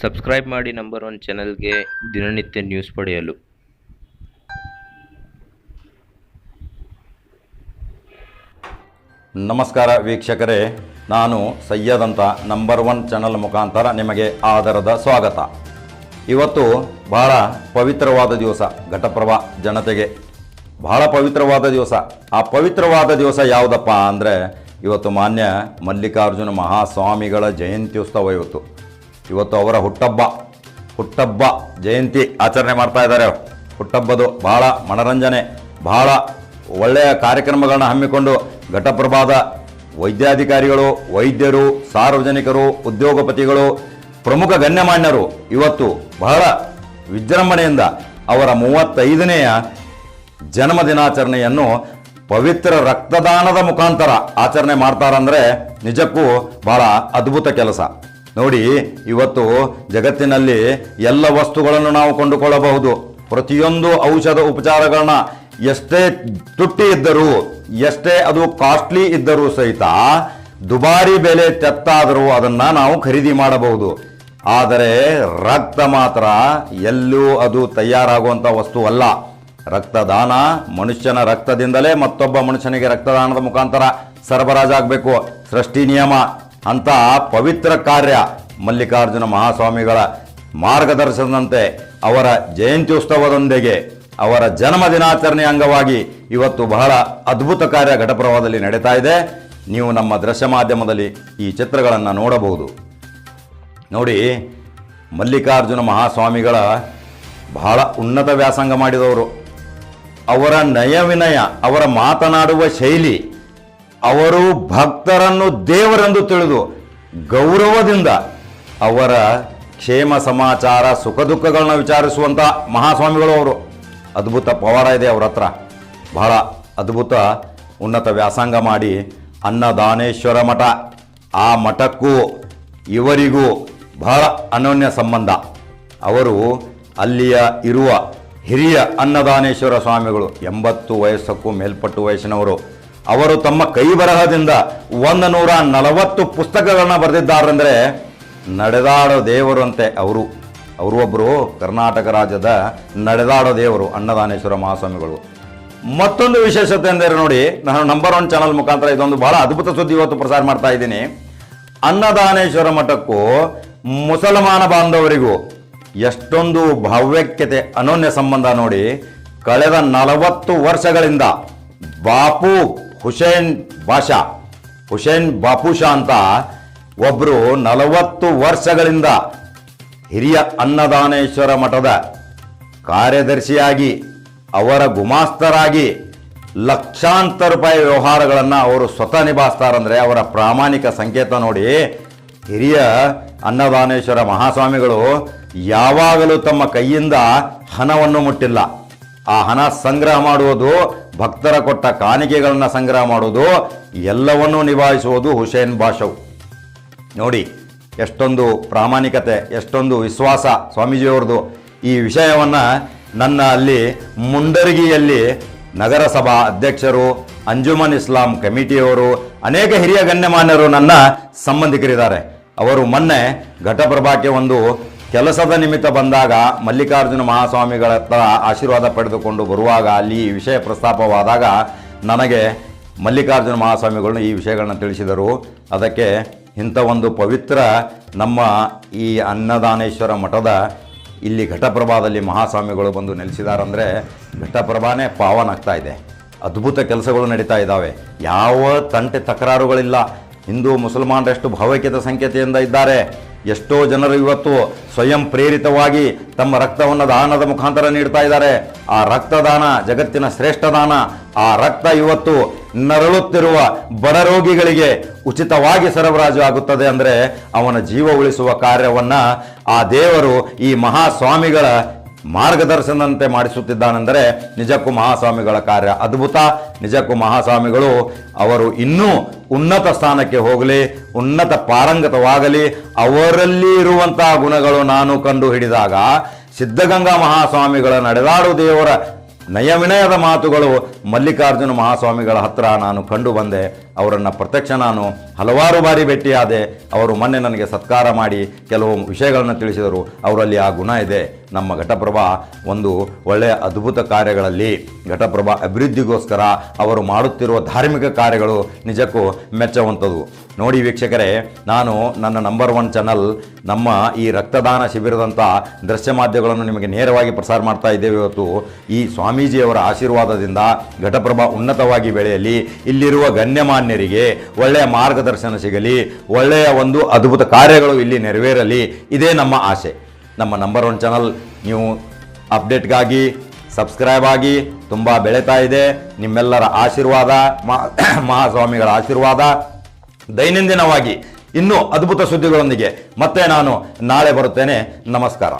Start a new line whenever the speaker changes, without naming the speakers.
Subscribe ಮಾಡಿ number one ಚಾನಲ್ಗೆ ದಿನನಿತ್ಯ ನ್ಯೂಸ್ ಪಡೆಯಲು.
ನಮಸ್ಕಾರ ವೀಕ್ಷಕರೇ, ನಾನು ಸಯ್ಯದ್ ಅಂತ ನಂಬರ್ ಒನ್ ಚಾನಲ್ ಮುಖಾಂತರ ನಿಮಗೆ ಆದರದ ಸ್ವಾಗತ. ಇವತ್ತು ಬಹಳ ಪವಿತ್ರವಾದ ದಿವಸ, ಘಟಪ್ರಭಾ ಜನತೆಗೆ. ಬಹಳ ಪವಿತ್ರವಾದ ದಿವಸ. ಆ ಪವಿತ್ರವಾದ ದಿವಸ ಯಾವುದಪ್ಪ ಅಂದರೆ, ಇವತ್ತು ಮಾನ್ಯ ಮಲ್ಲಿಕಾರ್ಜುನ ಮಹಾಸ್ವಾಮಿಗಳ ಜಯಂತ್ಯುತ್ಸವ ಇವತ್ತು. ಇವತ್ತು ಅವರ ಹುಟ್ಟಬ್ಬ ಹುಟ್ಟಬ್ಬ ಜಯಂತಿ ಆಚರಣೆ ಮಾಡ್ತಾ ಇದ್ದಾರೆ. ಹುಟ್ಟಬ್ಬದು ಬಹಳ ಮನರಂಜನೆ, ಬಹಳ ಒಳ್ಳೆಯ ಕಾರ್ಯಕ್ರಮಗಳನ್ನ ಹಮ್ಮಿಕೊಂಡು ಘಟಪ್ರಭಾದ ವೈದ್ಯಾಧಿಕಾರಿಗಳು, ವೈದ್ಯರು, ಸಾರ್ವಜನಿಕರು, ಉದ್ಯೋಗಪತಿಗಳು, ಪ್ರಮುಖ ಗಣ್ಯಮಾನ್ಯರು ಇವತ್ತು ಬಹಳ ವಿಜೃಂಭಣೆಯಿಂದ ಅವರ ಮೂವತ್ತೈದನೆಯ ಜನ್ಮದಿನಾಚರಣೆಯನ್ನು ಪವಿತ್ರ ರಕ್ತದಾನದ ಮುಖಾಂತರ ಆಚರಣೆ ಮಾಡ್ತಾರಂದರೆ ನಿಜಕ್ಕೂ ಬಹಳ ಅದ್ಭುತ ಕೆಲಸ. ನೋಡಿ, ಇವತ್ತು ಜಗತ್ತಿನಲ್ಲಿ ಎಲ್ಲ ವಸ್ತುಗಳನ್ನು ನಾವು ಕೊಂಡುಕೊಳ್ಳಬಹುದು. ಪ್ರತಿಯೊಂದು ಔಷಧ ಉಪಚಾರಗಳನ್ನ ಎಷ್ಟೇ ತುಟ್ಟಿ ಇದ್ದರೂ, ಎಷ್ಟೇ ಅದು ಕಾಸ್ಟ್ಲಿ ಇದ್ದರೂ ಸಹಿತ ದುಬಾರಿ ಬೆಲೆ ತೆತ್ತಾದರೂ ಅದನ್ನು ನಾವು ಖರೀದಿ ಮಾಡಬಹುದು. ಆದರೆ ರಕ್ತ ಮಾತ್ರ ಎಲ್ಲೂ ಅದು ತಯಾರಾಗುವಂಥ ವಸ್ತು ಅಲ್ಲ. ರಕ್ತದಾನ ಮನುಷ್ಯನ ರಕ್ತದಿಂದಲೇ ಮತ್ತೊಬ್ಬ ಮನುಷ್ಯನಿಗೆ ರಕ್ತದಾನದ ಮುಖಾಂತರ ಸರಬರಾಜಾಗಬೇಕು. ಸೃಷ್ಟಿ ನಿಯಮ. ಅಂತ ಪವಿತ್ರ ಕಾರ್ಯ ಮಲ್ಲಿಕಾರ್ಜುನ ಮಹಾಸ್ವಾಮಿಗಳ ಮಾರ್ಗದರ್ಶನದಂತೆ ಅವರ ಜಯಂತ್ಯುತ್ಸವದೊಂದಿಗೆ ಅವರ ಜನ್ಮ ದಿನಾಚರಣೆ ಅಂಗವಾಗಿ ಇವತ್ತು ಬಹಳ ಅದ್ಭುತ ಕಾರ್ಯ ಘಟಪ್ರಭಾವದಲ್ಲಿ ನಡೀತಾ ಇದೆ. ನೀವು ನಮ್ಮ ದೃಶ್ಯ ಮಾಧ್ಯಮದಲ್ಲಿ ಈ ಚಿತ್ರಗಳನ್ನು ನೋಡಬಹುದು. ನೋಡಿ, ಮಲ್ಲಿಕಾರ್ಜುನ ಮಹಾಸ್ವಾಮಿಗಳ ಬಹಳ ಉನ್ನತ ವ್ಯಾಸಂಗ ಮಾಡಿದವರು. ಅವರ ನಯವಿನಯ, ಅವರ ಮಾತನಾಡುವ ಶೈಲಿ ಅವರು ಭಕ್ತರನ್ನು ದೇವರೆಂದು ತಿಳಿದು ಗೌರವದಿಂದ ಅವರ ಕ್ಷೇಮ, ಸಮಾಚಾರ, ಸುಖ ದುಃಖಗಳನ್ನ ವಿಚಾರಿಸುವಂಥ ಮಹಾಸ್ವಾಮಿಗಳು ಅವರು. ಅದ್ಭುತ ಪವಾಡ ಇದೆ ಅವ್ರ ಹತ್ರ. ಬಹಳ ಅದ್ಭುತ ಉನ್ನತ ವ್ಯಾಸಂಗ ಮಾಡಿ ಅನ್ನದಾನೇಶ್ವರ ಮಠ. ಆ ಮಠಕ್ಕೂ ಇವರಿಗೂ ಬಹಳ ಅನನ್ಯ ಸಂಬಂಧ. ಅವರು ಅಲ್ಲಿಯ ಇರುವ ಹಿರಿಯ ಅನ್ನದಾನೇಶ್ವರ ಸ್ವಾಮಿಗಳು, ಎಂಬತ್ತು ವಯಸ್ಸಕ್ಕೂ ಮೇಲ್ಪಟ್ಟು ವಯಸ್ಸಿನವರು. ಅವರು ತಮ್ಮ ಕೈ ಬರಹದಿಂದ ಒಂದು ನೂರ ನಲವತ್ತು ಪುಸ್ತಕಗಳನ್ನ ಬರೆದಿದ್ದಾರೆಂದರೆ ನಡೆದಾಡೋ ದೇವರು ಅಂತೆ ಅವರು. ಅವರು ಒಬ್ಬರು ಕರ್ನಾಟಕ ರಾಜ್ಯದ ನಡೆದಾಡೋ ದೇವರು, ಅನ್ನದಾನೇಶ್ವರ ಮಹಾಸ್ವಾಮಿಗಳು. ಮತ್ತೊಂದು ವಿಶೇಷತೆ ಅಂದರೆ ನೋಡಿ, ನಾನು ನಂಬರ್ ಒನ್ ಚಾನಲ್ ಮುಖಾಂತರ ಇದೊಂದು ಬಹಳ ಅದ್ಭುತ ಸುದ್ದಿ ಇವತ್ತು ಪ್ರಸಾರ ಮಾಡ್ತಾ ಇದ್ದೀನಿ. ಅನ್ನದಾನೇಶ್ವರ ಮಠಕ್ಕೂ ಮುಸಲ್ಮಾನ ಬಾಂಧವರಿಗೂ ಎಷ್ಟೊಂದು ಭಾವ್ಯಕ್ಯತೆ ಅನೋನ್ಯ ಸಂಬಂಧ ನೋಡಿ, ಕಳೆದ ನಲವತ್ತು ವರ್ಷಗಳಿಂದ ಬಾಪು ಹುಸೇನ್ ಬಾಷಾ. ಹುಸೇನ್ ಬಾಪುಷಾ ಅಂತ ಒಬ್ಬರು ನಲವತ್ತು ವರ್ಷಗಳಿಂದ ಹಿರಿಯ ಅನ್ನದಾನೇಶ್ವರ ಮಠದ ಕಾರ್ಯದರ್ಶಿಯಾಗಿ, ಅವರ ಗುಮಾಸ್ತರಾಗಿ ಲಕ್ಷಾಂತರ ರೂಪಾಯಿ ವ್ಯವಹಾರಗಳನ್ನು ಅವರು ಸ್ವತಃ ನಿಭಾಯಿಸ್ತಾರಂದರೆ ಅವರ ಪ್ರಾಮಾಣಿಕ ಸಂಕೇತ ನೋಡಿ ಹಿರಿಯ ಅನ್ನದಾನೇಶ್ವರ ಮಹಾಸ್ವಾಮಿಗಳು ಯಾವಾಗಲೂ ತಮ್ಮ ಕೈಯಿಂದ ಹಣವನ್ನು ಮುಟ್ಟಿಲ್ಲ. ಆ ಹಣ ಸಂಗ್ರಹ ಮಾಡುವುದು ಭಕ್ತರ ಕೊಟ್ಟ ಕಾಣಿಕೆಗಳನ್ನು ಸಂಗ್ರಹ ಮಾಡುವುದು, ಎಲ್ಲವನ್ನೂ ನಿಭಾಯಿಸುವುದು ಹುಸೇನ್ ಬಾಷವ್ ನೋಡಿ, ಎಷ್ಟೊಂದು ಪ್ರಾಮಾಣಿಕತೆ, ಎಷ್ಟೊಂದು ವಿಶ್ವಾಸ ಸ್ವಾಮೀಜಿಯವ್ರದ್ದು. ಈ ವಿಷಯವನ್ನು ನನ್ನ ಅಲ್ಲಿ ಮುಂಡರಗಿಯಲ್ಲಿ ನಗರಸಭಾ ಅಧ್ಯಕ್ಷರು, ಅಂಜುಮನ್ ಇಸ್ಲಾಂ ಕಮಿಟಿಯವರು, ಅನೇಕ ಹಿರಿಯ ಗಣ್ಯಮಾನ್ಯರು ನನ್ನ ಸಂಬಂಧಿಕರಿದ್ದಾರೆ. ಅವರು ಮೊನ್ನೆ ಘಟಪ್ರಭಾಕ್ಕೆ ಒಂದು ಕೆಲಸದ ನಿಮಿತ್ತ ಬಂದಾಗ ಮಲ್ಲಿಕಾರ್ಜುನ ಮಹಾಸ್ವಾಮಿಗಳ ಹತ್ರ ಆಶೀರ್ವಾದ ಪಡೆದುಕೊಂಡು ಬರುವಾಗ ಅಲ್ಲಿ ಈ ವಿಷಯ ಪ್ರಸ್ತಾಪವಾದಾಗ ನನಗೆ ಮಲ್ಲಿಕಾರ್ಜುನ ಮಹಾಸ್ವಾಮಿಗಳು ಈ ವಿಷಯಗಳನ್ನು ತಿಳಿಸಿದರು. ಅದಕ್ಕೆ ಇಂಥ ಒಂದು ಪವಿತ್ರ ನಮ್ಮ ಈ ಅನ್ನದಾನೇಶ್ವರ ಮಠದ ಇಲ್ಲಿ ಘಟಪ್ರಭಾದಲ್ಲಿ ಮಹಾಸ್ವಾಮಿಗಳು ಬಂದು ನೆಲೆಸಿದಾರಂದರೆ ಘಟಪ್ರಭಾನೇ ಪಾವನಾಗ್ತಾ ಇದೆ. ಅದ್ಭುತ ಕೆಲಸಗಳು ನಡೀತಾ ಇದ್ದಾವೆ. ಯಾವ ತಂಟೆ ತಕರಾರುಗಳಿಲ್ಲ. ಹಿಂದೂ ಮುಸಲ್ಮಾನರಷ್ಟು ಭಾವೈಕ್ಯತೆ ಸಂಕೇತೆಯಿಂದ ಇದ್ದಾರೆ. ಎಷ್ಟೋ ಜನರು ಇವತ್ತು ಸ್ವಯಂ ಪ್ರೇರಿತವಾಗಿ ತಮ್ಮ ರಕ್ತವನ್ನು ದಾನದ ಮುಖಾಂತರ ನೀಡ್ತಾ ಇದ್ದಾರೆ. ಆ ರಕ್ತದಾನ ಜಗತ್ತಿನ ಶ್ರೇಷ್ಠ ದಾನ. ಆ ರಕ್ತ ಇವತ್ತು ನರಳುತ್ತಿರುವ ಬಡ ರೋಗಿಗಳಿಗೆ ಉಚಿತವಾಗಿ ಸರಬರಾಜು ಆಗುತ್ತದೆ ಅಂದರೆ ಅವನ ಜೀವ ಉಳಿಸುವ ಕಾರ್ಯವನ್ನು ಆ ದೇವರು ಈ ಮಹಾಸ್ವಾಮಿಗಳ ಮಾರ್ಗದರ್ಶನದಂತೆ ಮಾಡಿಸುತ್ತಿದ್ದಾನೆಂದರೆ ನಿಜಕ್ಕೂ ಮಹಾಸ್ವಾಮಿಗಳ ಕಾರ್ಯ ಅದ್ಭುತ. ನಿಜಕ್ಕೂ ಮಹಾಸ್ವಾಮಿಗಳು ಅವರು ಇನ್ನೂ ಉನ್ನತ ಸ್ಥಾನಕ್ಕೆ ಹೋಗಲಿ, ಉನ್ನತ ಪಾರಂಗತವಾಗಲಿ, ಅವರಲ್ಲಿ ಇರುವಂತಹ ಗುಣಗಳು ನಾನು ಕಂಡು ಹಿಡಿದಾಗ ಸಿದ್ಧಗಂಗಾ ಮಹಾಸ್ವಾಮಿಗಳ ನಡೆದಾಡು ದೇವರ ನಯವಿನಯದ ಮಾತುಗಳು ಮಲ್ಲಿಕಾರ್ಜುನ ಮಹಾಸ್ವಾಮಿಗಳ ಹತ್ರ ನಾನು ಕಂಡು ಬಂದೆ. ಅವರನ್ನು ಪ್ರತ್ಯಕ್ಷ ನಾನು ಹಲವಾರು ಬಾರಿ ಭೇಟಿಯಾದೆ. ಅವರು ಮೊನ್ನೆ ನನಗೆ ಸತ್ಕಾರ ಮಾಡಿ ಕೆಲವು ವಿಷಯಗಳನ್ನು ತಿಳಿಸಿದರು. ಅವರಲ್ಲಿ ಆ ಗುಣ ಇದೆ. ನಮ್ಮ ಘಟಪ್ರಭಾ ಒಂದು ಒಳ್ಳೆಯ ಅದ್ಭುತ ಕಾರ್ಯಗಳಲ್ಲಿ ಘಟಪ್ರಭಾ ಅಭಿವೃದ್ಧಿಗೋಸ್ಕರ ಅವರು ಮಾಡುತ್ತಿರುವ ಧಾರ್ಮಿಕ ಕಾರ್ಯಗಳು ನಿಜಕ್ಕೂ ಮೆಚ್ಚುವಂಥದ್ದು. ನೋಡಿ ವೀಕ್ಷಕರೇ, ನಾನು ನನ್ನ ನಂಬರ್ ಒನ್ ಚಾನಲ್ ನಮ್ಮ ಈ ರಕ್ತದಾನ ಶಿಬಿರದಂಥ ದೃಶ್ಯ ಮಾಧ್ಯಮಗಳನ್ನು ನಿಮಗೆ ನೇರವಾಗಿ ಪ್ರಸಾರ ಮಾಡ್ತಾ ಇದ್ದೇವೆ ಇವತ್ತು. ಈ ಸ್ವಾಮೀಜಿಯವರ ಆಶೀರ್ವಾದದಿಂದ ಘಟಪ್ರಭಾ ಉನ್ನತವಾಗಿ ಬೆಳೆಯಲಿ. ಇಲ್ಲಿರುವ ಗಣ್ಯಮಾನ್ಯರಿಗೆ ಒಳ್ಳೆಯ ಮಾರ್ಗದರ್ಶನ ಸಿಗಲಿ, ಒಳ್ಳೆಯ ಒಂದು ಅದ್ಭುತ ಕಾರ್ಯಗಳು ಇಲ್ಲಿ ನೆರವೇರಲಿ, ಇದೇ ನಮ್ಮ ಆಸೆ. ನಮ್ಮ ನಂಬರ್ ಒನ್ ಚಾನಲ್ ನೀವು ಅಪ್ಡೇಟ್ಗಾಗಿ ಸಬ್ಸ್ಕ್ರೈಬ್ ಆಗಿ ತುಂಬ ಬೆಳೀತಾ ಇದೆ. ನಿಮ್ಮೆಲ್ಲರ ಆಶೀರ್ವಾದ, ಮಹಾ, ಮಹಾಸ್ವಾಮಿಗಳ ಆಶೀರ್ವಾದ. ದೈನಂದಿನವಾಗಿ ಇನ್ನೂ ಅದ್ಭುತ ಸುದ್ದಿಗಳೊಂದಿಗೆ ಮತ್ತೆ ನಾನು ನಾಳೆ ಬರುತ್ತೇನೆ. ನಮಸ್ಕಾರ.